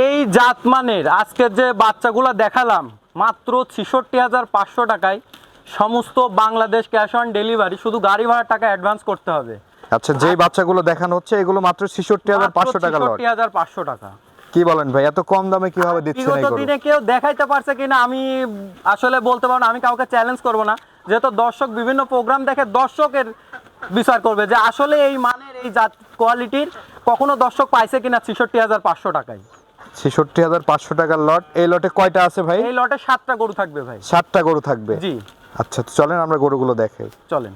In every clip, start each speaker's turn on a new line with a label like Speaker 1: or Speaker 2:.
Speaker 1: এই জাত জাতমানের আজকের যে বাচ্চাগুলো দেখালাম মাত্র ছিষট্টি হাজার পাঁচশো টাকায় সমস্ত বাংলাদেশ ক্যাশ অন ডেলিভারি শুধু গাড়ি ভাড়ার টাকা অ্যাডভান্স করতে হবে।
Speaker 2: আচ্ছা যেই বাচ্চাগুলো দেখানো হচ্ছে এগুলো মাত্র ছেষট্টি হাজার পাঁচশো টাকা
Speaker 1: ছিষট্টি হাজার পাঁচশো টাকা।
Speaker 2: কি বলেন ভাই এত কম দামে কীভাবে দিচ্ছেন এই
Speaker 1: দিনে কেউ দেখাইতে পারছে কিনা আমি আসলে বলতে পারব না আমি কাউকে চ্যালেঞ্জ করব না। যেহেতু দর্শক বিভিন্ন প্রোগ্রাম দেখে দর্শকের বিচার করবে যে আসলে এই মানের এই জাত কোয়ালিটির কখনো দর্শক পাইছে কিনা ছিষট্টি হাজার পাঁচশো টাকায়।
Speaker 2: ছেষট্টি হাজার পাঁচশো টাকার লট। এই লটে কয়টা আছে ভাই?
Speaker 1: এই লটে সাতটা গরু থাকবে ভাই।
Speaker 2: সাতটা গরু থাকবে?
Speaker 1: জি।
Speaker 2: আচ্ছা তো চলেন আমরা গরুগুলো দেখাই।
Speaker 1: চলেন।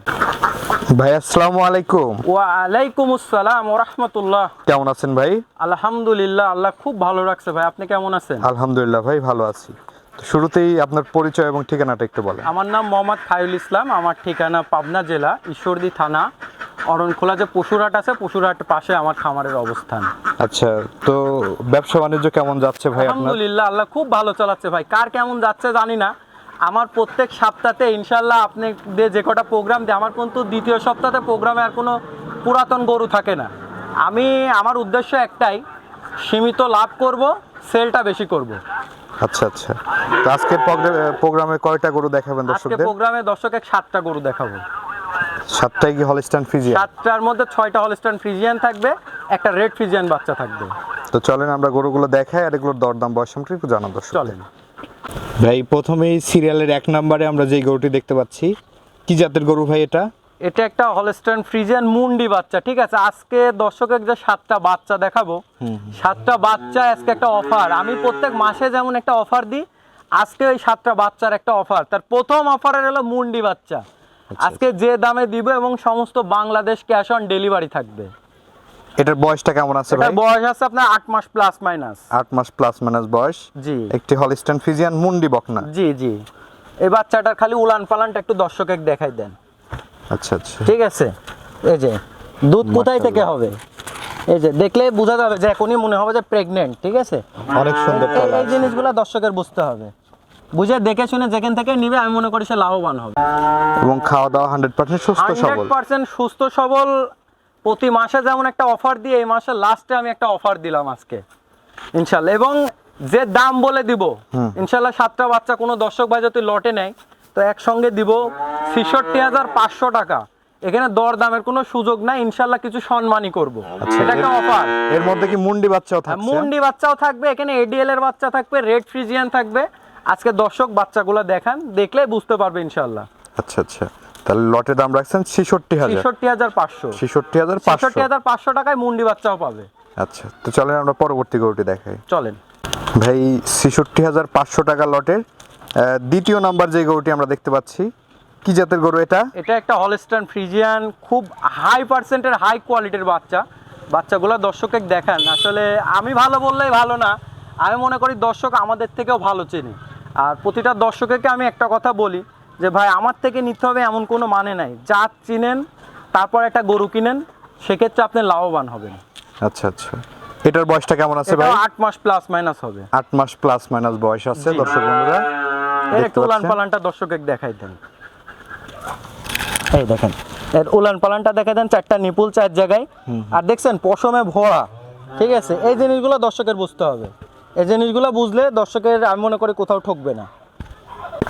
Speaker 2: ভাই আসসালামু আলাইকুম।
Speaker 1: ওয়ালাইকুম আসসালাম ওরহমতুল্লাহ
Speaker 2: কেমন আছেন ভাই?
Speaker 1: আলহামদুলিল্লাহ আল্লাহ খুব ভালো রাখছে ভাই। আপনি কেমন আছেন?
Speaker 2: আলহামদুলিল্লাহ ভাই ভালো আছি। তো শুরুতেই আপনার পরিচয় এবং ঠিকানাটা একটু বলেন।
Speaker 1: আমার নাম মোহাম্মদ খায়ুল ইসলাম। আমার ঠিকানা পাবনা জেলা ঈশ্বরদী থানা অরণখোলা যে পশুরহাট আছে পশুরহাট পাশে আমার খামারের অবস্থান।
Speaker 2: আচ্ছা তো ব্যবসা বাণিজ্য কেমন যাচ্ছে ভাই
Speaker 1: আলহামদুলিল্লাহ আল্লাহ খুব ভালো চালাচ্ছে ভাই। কার কেমন যাচ্ছে জানি না। আমার প্রত্যেক সপ্তাহে ইনশাল্লাহ আপনি যে কটা প্রোগ্রাম দেয় আমার কিন্তু দ্বিতীয় সপ্তাহে প্রোগ্রামে আর কোনো পুরাতন গরু থাকে না। আমি আমার উদ্দেশ্য একটাই সীমিত লাভ করব সেলটা বেশি করব।
Speaker 2: আচ্ছা আচ্ছা। তো আজকের প্রোগ্রামে কয়টা গরু দেখাবেন দর্শকদের?
Speaker 1: আজকে প্রোগ্রামে দর্শকের সাতটা গরু দেখাবো।
Speaker 2: সাতটাই কি হলস্টাইন ফিজিয়া
Speaker 1: সাতটার মধ্যে ছয়টা হলস্টাইন ফ্রিজিয়ান থাকবে একটা রেড ফ্রিজিয়ান বাচ্চা থাকবে।
Speaker 2: তো চলেন আমরা গরুগুলো দেখাই আর এগুলোর দরদাম বয়স সম্পর্কে একটু জানান দর্শক
Speaker 1: চলেন।
Speaker 2: ভাই প্রথমেই সিরিয়ালের এক নম্বরে আমরা যেই গরুটি দেখতে পাচ্ছি কি জাতের গরু ভাই এটা?
Speaker 1: এটা একটা হলস্টাইন ফ্রিজিয়ান মুন্ডি বাচ্চা ঠিক আছে? আজকে দর্শকের যে সাতটা বাচ্চা দেখাবো সাতটা বাচ্চা আজকে একটা অফার আমি প্রত্যেক মাসে যেমন একটা অফার দিই আজকে ওই সাতটা বাচ্চার একটা অফার তার প্রথম অফারের হলো মুন্ডি বাচ্চা। আজকে যে দামে দিব এবং সমস্ত বাংলাদেশ ক্যাশ অন ডেলিভারি থাকবে।
Speaker 2: এটার বয়সটা কেমন আছে ভাই?
Speaker 1: বয়স আছে আপনার আট মাস প্লাস মাইনাস
Speaker 2: আট মাস প্লাস মাইনাস বয়স।
Speaker 1: জি।
Speaker 2: একটি হলিস্টান ফিজিয়ান মুন্ডি বকনা।
Speaker 1: জি জি। এই বাচ্চাটার খালি উলান পালানটা একটু দর্শকে দেখাই দেন।
Speaker 2: আচ্ছা আচ্ছা।
Speaker 1: ঠিক আছে? এই যে দুধ কোথায় থেকে হবে? এই যে দেখলে বোঝা যাবে যে এখনই মনে হবে যে প্রেগনেন্ট ঠিক আছে?
Speaker 2: অনেক সুন্দর
Speaker 1: এই জিনিসগুলো দর্শকের বুঝতে হবে। বুঝে দেখে শুনে যেখান থেকে নিবে আমি মনে করি সে লাভবান হবে।
Speaker 2: এবং খাওয়া দাওয়া হান্ড্রেড পার্সেন্ট সুস্থ সবল।
Speaker 1: পার্সেন্ট সুস্থ সবল। প্রতি মাসে যেমন একটা অফার দিয়ে এই মাসের লাস্টে আমি একটা অফার দিলাম আজকে। ইনশাল্লাহ এবং যে দাম বলে দিব ইনশাল্লাহ সাতটা বাচ্চা কোনো দর্শক ভাই যদি লটে নেয় তো একসঙ্গে দিব ছেষট্টি হাজার পাঁচশো টাকা। এখানে দর দামের কোনো সুযোগ নাই ইনশাল্লাহ কিছু সম্মানই করব।
Speaker 2: আচ্ছা,
Speaker 1: এটা একটা অফার
Speaker 2: এর মধ্যে কি মুন্ডি বাচ্চাও থাকছে?
Speaker 1: মুন্ডি বাচ্চাও থাকবে এখানে এডিএল এর বাচ্চা থাকবে রেড ফ্রিজিয়ান থাকবে। আজকে দর্শক বাচ্চাগুলো দেখান দেখলে বুঝতে পারবে ইনশাল্লাহ
Speaker 2: আচ্ছা আচ্ছা। তাহলে লটের দাম রাখছেন ছেষট্টি হাজার।
Speaker 1: ছেষট্টি হাজার পাঁচশো।
Speaker 2: ছেষট্টি হাজার
Speaker 1: ছেষট্টি হাজার পাঁচশো টাকায় মুন্ডি বাচ্চাও পাবে।
Speaker 2: আচ্ছা তো চলেন আমরা পরবর্তী গরুটি দেখাই।
Speaker 1: চলেন।
Speaker 2: ভাই ছেষট্টি হাজার পাঁচশো টাকা লটের দ্বিতীয় নাম্বার যে গরুটি আমরা দেখতে পাচ্ছি কি জাতের গরু এটা?
Speaker 1: এটা একটা হলস্টান ফ্রিজিয়ান খুব হাই পার্সেন্টের হাই কোয়ালিটির বাচ্চা। বাচ্চাগুলো দর্শককে দেখান। আসলে আমি ভালো বললেই ভালো না আমি মনে করি দর্শক আমাদের থেকেও ভালো চেনে। আর প্রতিটা দর্শকেরকে আমি একটা কথা বলি যে ভাই আমার থেকে নিতে হবে এমন কোনো মানে নাই। জাত চিনেন তারপর একটা গরু কিনেন সেক্ষেত্রে আপনি লাভবান হবেন।
Speaker 2: আচ্ছা আচ্ছা। এটার বয়সটা কেমন আছে ভাই?
Speaker 1: এটা আট মাস প্লাস মাইনাস হবে।
Speaker 2: আট মাস প্লাস মাইনাস বয়স আছে। দর্শক বন্ধুরা।
Speaker 1: একটু উলান পালানটা দর্শকের দেখাই দেন। এই দেখেন এর উলান পালানটা দেখাই দেন চারটা নিপুল চার জায়গায়। আর দেখছেন পশমে ভরা। ঠিক আছে? এই জিনিসগুলো দর্শকের বুঝতে হবে। এই জিনিসগুলো বুঝলে দর্শকের আমি মনে করি কোথাও ঠকবে না।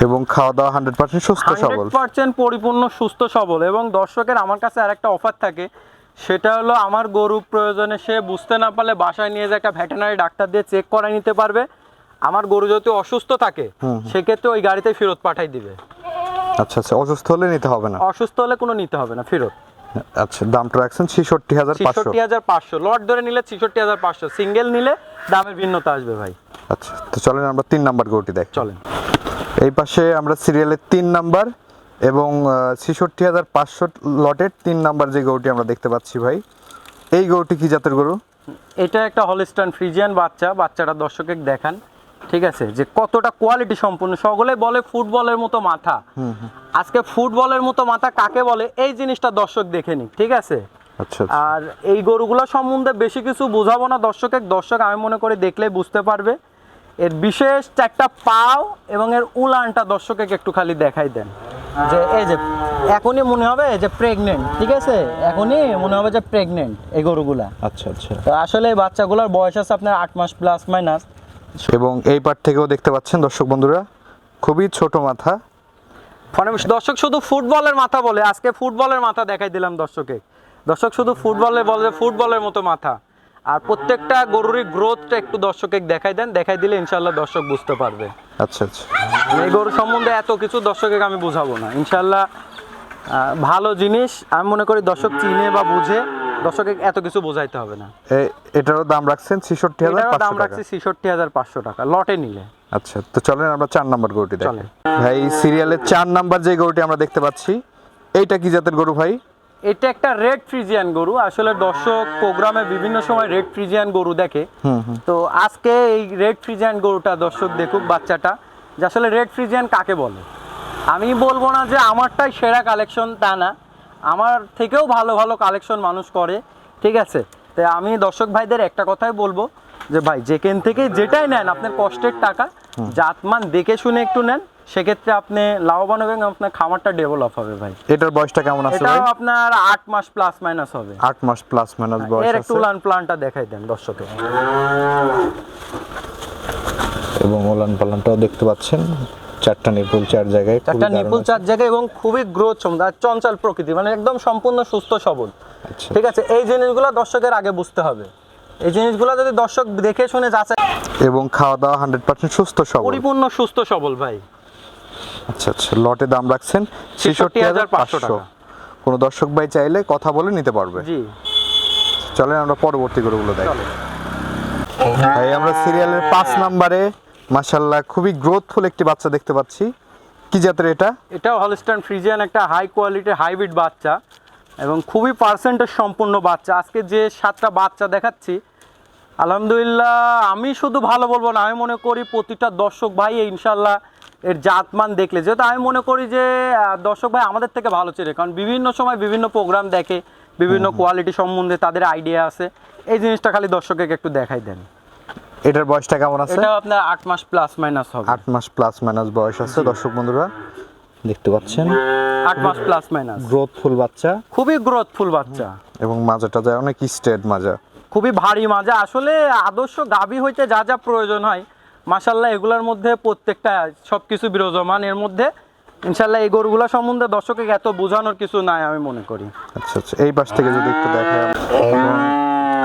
Speaker 2: এবং খাওয়া দাওয়া হান্ড্রেড পার্সেন্ট সুস্থ সবল।
Speaker 1: পার্সেন্ট পরিপূর্ণ সুস্থ সবল এবং দর্শকের আমার কাছে আর একটা অফার থাকে। সেটা হলো আমার গরু প্রয়োজনে সে বুঝতে না পারলে বাসায় নিয়ে যে একটা ভেটেনারি ডাক্তার দিয়ে চেক করাই নিতে পারবে। আমার গরু যদি অসুস্থ থাকে সেক্ষেত্রে ওই গাড়িতে ফেরত পাঠাই দিবে।
Speaker 2: আচ্ছা আচ্ছা অসুস্থ হলে নিতে হবে না।
Speaker 1: অসুস্থ হলে কোনো নিতে হবে না ফেরত।
Speaker 2: আচ্ছা দামটা রাখছেন ছেষট্টি হাজার
Speaker 1: ছিষট্টি হাজার পাঁচশো। লট ধরে নিলে ছিষট্টি হাজার পাঁচশো। সিঙ্গেল নিলে দামের ভিন্নতা আসবে ভাই।
Speaker 2: আচ্ছা তো চলেন আমরা তিন নাম্বার গরুটি দেখ।
Speaker 1: চলেন।
Speaker 2: এই পাশে আমরা সিরিয়ালের তিন নাম্বার এবং ছেষট্টি হাজার পাঁচশো লটের তিন নাম্বার যে গরুটি আমরা দেখতে পাচ্ছি ভাই এই গরুটি কি জাতের গরু?
Speaker 1: এটা একটা হলিস্টান ফ্রিজিয়ান বাচ্চা। বাচ্চাটা দর্শকে দেখান। ঠিক আছে? যে কতটা কোয়ালিটি সম্পূর্ণ। সকলে বলে ফুটবলের মতো মাথা। আজকে ফুটবলের মতো মাথা কাকে বলে? এই জিনিসটা দর্শক দেখে নিক ঠিক আছে?
Speaker 2: আচ্ছা আচ্ছা।
Speaker 1: আর এই গরুগুলো সম্বন্ধে বেশি কিছু বোঝাবো না দর্শকের দর্শক আমি মনে করি দেখলেই বুঝতে পারবে। এর বিশেষ চারটা পাও এবং এর উলানটা দর্শকে একটু খালি দেখাই দেন। যে এই যে এখনই মনে হবে যে প্রেগনেন্ট ঠিক আছে? এখনই মনে হবে যে প্রেগনেন্ট এই গরুগুলা।
Speaker 2: আচ্ছা আচ্ছা।
Speaker 1: তো আসলে এই বাচ্চাগুলোর বয়স আছে আপনার আট মাস প্লাস মাইনাস
Speaker 2: এবং এই পার থেকেও দেখতে পাচ্ছেন দর্শক বন্ধুরা খুবই ছোট মাথা।
Speaker 1: মানে দর্শক শুধু ফুটবলের মাথা বলে আজকে ফুটবলের মাথা দেখাই দিলাম দর্শকে। দর্শক শুধু ফুটবলে বলে ফুটবলের মতো মাথা। আর প্রত্যেকটা গরুরই গ্রোথটা একটু দর্শকে দেখাই দেন দেখাই দিলে ইনশাল্লাহ দর্শক বুঝতে পারবে।
Speaker 2: আচ্ছা আচ্ছা।
Speaker 1: এই গরু সম্বন্ধে এত কিছু দর্শকে আমি বুঝাবো না। ইনশাল্লাহ ভালো জিনিস আমি মনে করি দর্শক চিনে বা বুঝে। দর্শকে এত কিছু বোঝাইতে হবে না।
Speaker 2: এটারও দাম রাখছেন ছেষট্টি হাজার
Speaker 1: দাম রাখছি ছেষট্টি হাজার পাঁচশো টাকা লটে নিলে।
Speaker 2: আচ্ছা তো চলেন আমরা চার নাম্বার গরুটি দেখি। ভাই সিরিয়ালের চার নাম্বার যে গরুটি আমরা দেখতে পাচ্ছি এইটা কি জাতের গরু ভাই?
Speaker 1: এটা একটা রেড ফ্রিজিয়ান গরু। আসলে দর্শক প্রোগ্রামে বিভিন্ন সময় রেড ফ্রিজিয়ান গরু দেখে। তো আজকে এই রেড ফ্রিজিয়ান গরুটা দর্শক দেখুক বাচ্চাটা যে আসলে রেড ফ্রিজিয়ান কাকে বলে? আমি বলব না যে আমারটাই সেরা কালেকশন তা না। আমার থেকেও ভালো ভালো কালেকশন মানুষ করে ঠিক আছে? তো আমি দর্শক ভাইদের একটা কথাই বলব যে ভাই যেখান থেকে যেটাই নেন আপনার কষ্টের টাকা জাতমান দেখে শুনে একটু নেন সেক্ষেত্রে আপনি লাভবান হবেন আপনার খামারটা ডেভেলপ হবে ভাই।
Speaker 2: এটার বয়সটা কেমন আছে
Speaker 1: এটাও আপনার আট মাস প্লাস মাইনাস হবে।
Speaker 2: আট মাস প্লাস মাইনাস বয়স আছে
Speaker 1: এর একটু
Speaker 2: আছে।
Speaker 1: উলান প্লানটা দেখাই দেন দর্শকে।
Speaker 2: এবং ওলান পালানটাও দেখতে পাচ্ছেন। চারটা নিপুল চার জায়গায় দারুণ
Speaker 1: নিপুল চার জায়গায় এবং খুবই গ্রোথ আর চঞ্চল প্রকৃতি মানে একদম সম্পূর্ণ সুস্থ সবল।
Speaker 2: আচ্ছা।
Speaker 1: ঠিক আছে এই জিনিসগুলো দর্শকের আগে বুঝতে হবে। এই জিনিসগুলো যদি দর্শক দেখে শুনে যাচাই
Speaker 2: এবং খাওয়া দাওয়া হান্ড্রেড পার্সেন্ট সুস্থ সবল।
Speaker 1: পরিপূর্ণ সুস্থ সবল ভাই।
Speaker 2: আচ্ছা আচ্ছা লটে দাম রাখছেন ছেষট্টি হাজার পাঁচশো
Speaker 1: টাকা।
Speaker 2: কোনো দর্শক ভাই চাইলে কথা বলে নিতে পারবে।
Speaker 1: জি।
Speaker 2: চলেন আমরা পরবর্তী গরুগুলো দেখি। ভাই আমরা সিরিয়ালের পাঁচ নাম্বারে মাশাল্লাহ খুবই গ্রোথফুল একটি বাচ্চা দেখতে পাচ্ছি। কি জাতের এটা?
Speaker 1: এটাও হলস্টার্ন ফ্রিজিয়ান একটা হাই কোয়ালিটির হাইব্রিড বাচ্চা এবং খুবই পার্সেন্টেজ সম্পূর্ণ বাচ্চা। আজকে যে সাতটা বাচ্চা দেখাচ্ছি আলহামদুলিল্লাহ আমি শুধু ভালো বলব না আমি মনে করি প্রতিটা দর্শক ভাই ইনশাল্লাহ এর জাতমান দেখলে। যেহেতু আমি মনে করি যে দর্শক ভাই আমাদের থেকে ভালো চেনে কারণ বিভিন্ন সময় বিভিন্ন প্রোগ্রাম দেখে বিভিন্ন কোয়ালিটি সম্বন্ধে তাদের আইডিয়া আছে। এই জিনিসটা খালি দর্শককে একটু দেখাই দেন।
Speaker 2: এটার বয়সটা কেমন আছে?
Speaker 1: এটা আপনার আট মাস প্লাস মাইনাস হবে।
Speaker 2: আট মাস প্লাস মাইনাস বয়স আছে। দর্শক বন্ধুরা দেখতে পাচ্ছেন?
Speaker 1: আট মাস প্লাস মাইনাস
Speaker 2: গ্রোথফুল বাচ্চা।
Speaker 1: খুবই গ্রোথফুল বাচ্চা।
Speaker 2: এবং মাজাটা যায় অনেক স্ট্রেট মাজা।
Speaker 1: খুবই ভারী মাজা। আসলে আদর্শ গাভী হইতে যা যা প্রয়োজন হয় মাসাল্লাহ এগুলোর মধ্যে প্রত্যেকটা সবকিছু বিরাজমান। এর মধ্যে ইনশাল্লাহ এই গরুগুলো সম্বন্ধে দর্শকে এত বোঝানোর কিছু নাই আমি মনে করি।
Speaker 2: আচ্ছা আচ্ছা। এই পাশ থেকে যদি একটু দেখা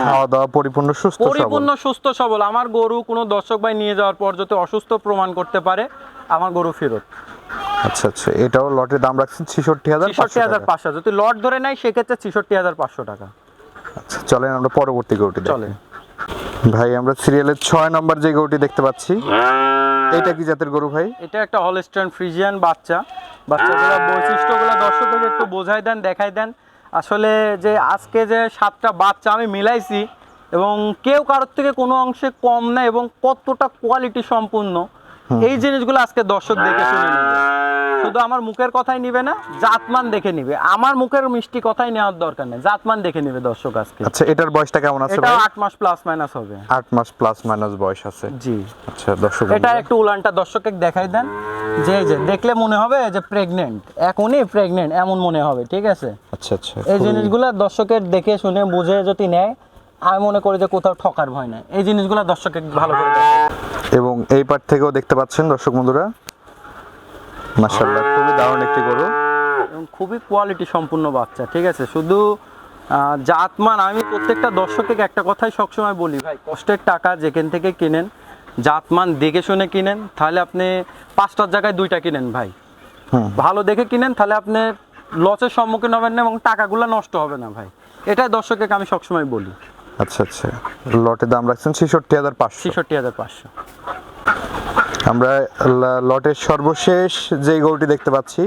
Speaker 2: খাওয়া দাওয়া পরিপূর্ণ সুস্থ
Speaker 1: পরিপূর্ণ সুস্থ সবল। আমার গরু কোনো দর্শক ভাই নিয়ে যাওয়ার পর যাতে অসুস্থ প্রমাণ করতে পারে আমার গরু ফেরত।
Speaker 2: আচ্ছা আচ্ছা। এটাও লটের দাম রাখছেন ছেষট্টি হাজার
Speaker 1: ছিষট্টি হাজার পাঁচশো। যদি লট ধরে নেয় সেক্ষেত্রে ছিষট্টি হাজার পাঁচশো টাকা।
Speaker 2: আচ্ছা চলেন আমরা পরবর্তী গরুটি
Speaker 1: চলে
Speaker 2: ভাই আমরা সিরিয়ালের ছয় নম্বর যে গরুটি দেখতে পাচ্ছি এটা কি জাতের গরু ভাই?
Speaker 1: এটা একটা হলস্টার্ন ফ্রিজিয়ান বাচ্চা। বাচ্চাগুলো বৈশিষ্ট্যগুলো দর্শকদের একটু বোঝাই দেন দেখাই দেন। আসলে যে আজকে যে সাতটা বাচ্চা আমি মিলাইছি এবং কেউ কারোর থেকে কোনো অংশে কম না এবং কতটা কোয়ালিটি সম্পূর্ণ এই জিনিসগুলো আজকে দর্শক দেখে শুনে নেবে। শুধু আমার মুখের কথাই নিবে না জাতমান দেখে নিবে। আমার মুখের মিষ্টি কথাই নেওয়ার দরকার নেই জাতমান দেখে নিবে দর্শক আজকে।
Speaker 2: আচ্ছা এটার বয়সটা কেমন আছে
Speaker 1: এটা
Speaker 2: ভাই?
Speaker 1: আট মাস প্লাস মাইনাস হবে।
Speaker 2: আট মাস প্লাস মাইনাস বয়স আছে।
Speaker 1: জি।
Speaker 2: আচ্ছা দর্শক
Speaker 1: এটা একটু উলানটা দর্শককে দেখাই দেন। যে যে দেখলে মনে হবে যে প্রেগনেন্ট এখনই প্রেগনেন্ট এমন মনে হবে ঠিক আছে?
Speaker 2: আচ্ছা আচ্ছা
Speaker 1: এই জিনিসগুলো দর্শকের দেখে শুনে বুঝে যদি নেয় আমি মনে করি যে কোথাও ঠকার ভয় নাই। এই জিনিসগুলো দর্শকে ভালো করে।
Speaker 2: এবং এই পার থেকেও দেখতে পাচ্ছেন দর্শক বন্ধুরা। মাশাআল্লাহ খুবই দারুণ একটি গরু।
Speaker 1: এবং খুবই কোয়ালিটি সম্পূর্ণ বাচ্চা ঠিক আছে? শুধু জাতমান আমি প্রত্যেকটা দর্শককে একটা কথাই সবসময় বলি ভাই কষ্টের টাকা যেখান থেকে কিনেন জাতমান দেখে শুনে কিনেন তাহলে আপনি পাঁচটার জায়গায় দুইটা কিনেন ভাই।
Speaker 2: হুম।
Speaker 1: ভালো দেখে কিনেন তাহলে আপনি লসের সম্মুখীন হবেন না এবং টাকাগুলো নষ্ট হবে না ভাই। এটাই দর্শককে আমি সবসময় বলি।
Speaker 2: আচ্ছা আচ্ছা। লটের দাম রাখছেন ছেষট্টি হাজার পাঁচশো।
Speaker 1: ছেষট্টি হাজার পাঁচশো।
Speaker 2: আমরা লটের সর্বশেষ যে গরুটি দেখতে পাচ্ছি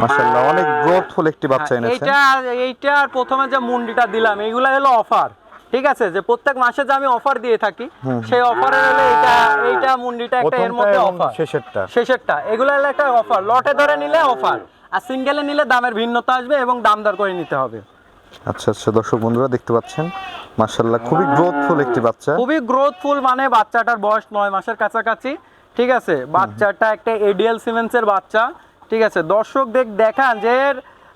Speaker 2: মাশাআল্লাহ অনেক গ্রোথফুল একটি বাচ্চা এনেছেন।
Speaker 1: হ্যাঁ, এইটা এইটা প্রথমে যে মুন্ডিটা দিলাম এইগুলা হলো অফার ঠিক আছে? যে প্রত্যেক মাসে যে আমি অফার দিয়ে থাকি সেই অফারে হলো এইটা এইটা মুন্ডিটা একটা এর মধ্যে অফার
Speaker 2: শেষেরটা।
Speaker 1: শেষেরটা এগুলো হলো একটা অফার লটে ধরে নিলে অফার আর সিঙ্গেলে নিলে দামের ভিন্নতা আসবে এবং দাম দর করে নিতে হবে।
Speaker 2: আচ্ছা আচ্ছা দর্শক বন্ধুরা দেখতে পাচ্ছেন মাশাআল্লাহ খুবই গ্রোথফুল একটি বাচ্চা।
Speaker 1: খুবই গ্রোথফুল মানে বাচ্চাটার বয়স নয় মাসের কাছাকাছি ঠিক আছে? বাচ্চাটা একটা এডিএল সিমেন্সের বাচ্চা ঠিক আছে? দর্শক দেখ দেখান যে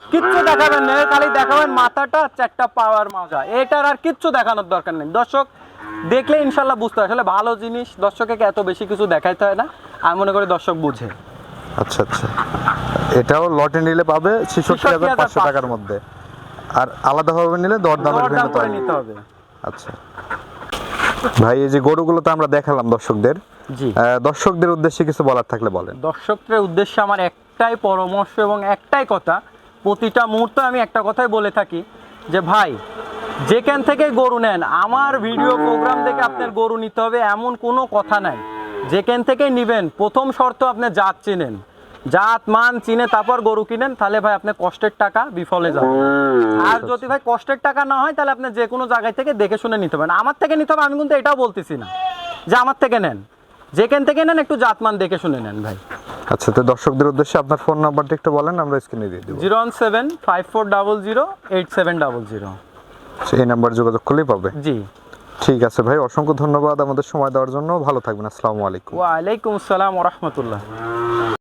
Speaker 1: কিচ্ছু দেখাবেন না খালি দেখাবেন মাথাটা চারটা পাওয়ার মাজা। এটার আর কিচ্ছু দেখানোর দরকার নেই। দর্শক দেখলে ইনশাল্লাহ বুঝতে হয় আসলে ভালো জিনিস দর্শককে এত বেশি কিছু দেখাইতে হয় না। আমি মনে করি দর্শক বুঝে।
Speaker 2: আচ্ছা আচ্ছা। এটাও লটে নিলে পাবে ছেষট্টি হাজার পাঁচশো। টাকার মধ্যে। আর আলাদাভাবে নিলে দরদামের
Speaker 1: দরদাম
Speaker 2: ভিন্নতা
Speaker 1: নিতে হবে।
Speaker 2: আচ্ছা। ভাই এই যে গরুগুলো তো আমরা দেখালাম দর্শকদের।
Speaker 1: জি।
Speaker 2: দর্শকদের উদ্দেশ্যে কিছু বলার থাকলে বলেন।
Speaker 1: দর্শকদের উদ্দেশ্যে আমার একটাই পরামর্শ এবং একটাই কথা প্রতিটা মুহূর্তে আমি একটা কথাই বলে থাকি যে ভাই যেখান থেকে গরু নেন আমার ভিডিও প্রোগ্রাম থেকে আপনার গরু নিতে হবে এমন কোনো কথা নাই। যেখান থেকে নেবেন প্রথম শর্ত আপনি জাত চিনেন। জাত মান চিনে তারপর গরু কিনেন তাহলে ভাই আপনি কষ্টের টাকা বিফলে যাবে। আর যদি ভাই কষ্টের টাকা না হয় তাহলে আপনি যে কোনো জায়গায় থেকে দেখে শুনে নিতে পারেন। আমার থেকে নিতে হবে আমি কিন্তু এটাও বলতেছি না। যে আমার থেকে নেন। যেখান থেকে নেন একটু জাতমান দেখে শুনে নেন ভাই।
Speaker 2: আচ্ছা তো দর্শকদের উদ্দেশ্যে আপনার ফোন নাম্বারটা একটু বলেন আমরা স্ক্রিনে দিয়ে দিব।
Speaker 1: Zero one seven five four double zero eight seven double zero.
Speaker 2: আচ্ছা, এই নাম্বার যোগাযোগ করলেই পাবে
Speaker 1: জি।
Speaker 2: ঠিক আছে ভাই অসংখ্য ধন্যবাদ আমাদের সময় দেওয়ার জন্য। ভালো থাকবেন আসসালামু আলাইকুম।
Speaker 1: ওয়ালাইকুম আসসালাম রহমতুল্লাহ।